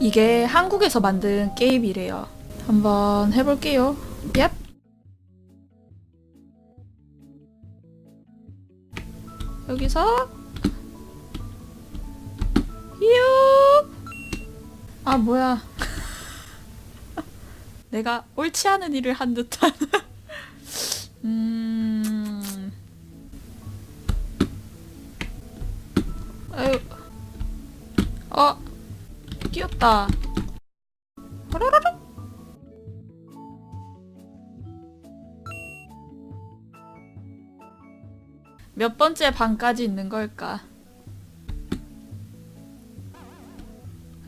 이게 한국에서 만든 게임이래요. 한번 해볼게요. 얍. 여기서 유. 아 뭐야? 내가 옳지 않은 일을 한 듯한. 음. 아유. 어. 호로로로. 몇 번째 방까지 있는 걸까?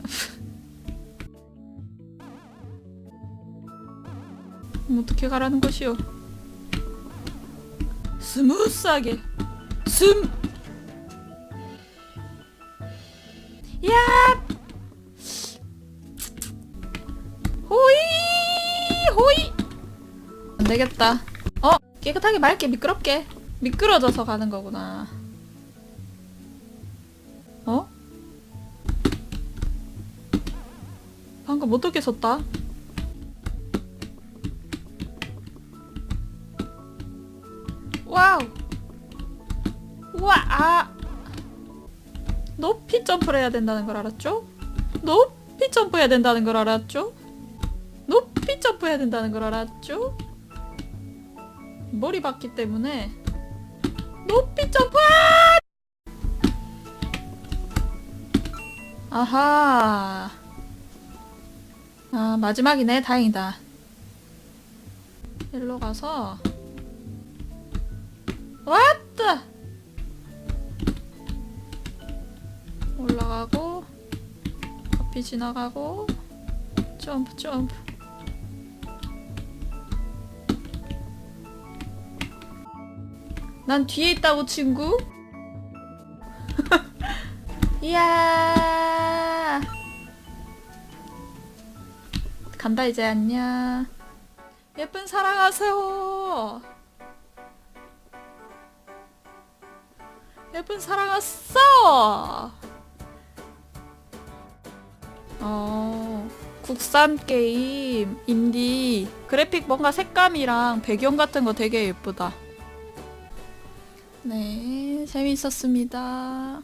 어떻게 가라는 것이오? 스무스하게 숨. 야! 호이. 안 되겠다. 어 깨끗하게 맑게 미끄럽게 미끄러져서 가는 거구나. 어? 방금 어떻게 섰다? 와우. 우와, 아. 높이 점프를 해야 된다는 걸 알았죠? 높이 점프해야 된다는 걸 알았죠? 높이 점프 해야 된다는 걸 알았죠? 머리 봤기 때문에 높이 점프! 아하. 아, 마지막이네. 다행이다. 일로 가서 왔다! 올라가고 앞이 지나가고 점프 점프 난 뒤에 있다고 친구. 이야. 간다 이제. 안녕. 예쁜 사랑하세요. 예쁜 사랑했어. 어, 국산 게임, 인디, 그래픽 뭔가 색감이랑 배경 같은 거 되게 예쁘다. 네, 재밌었습니다.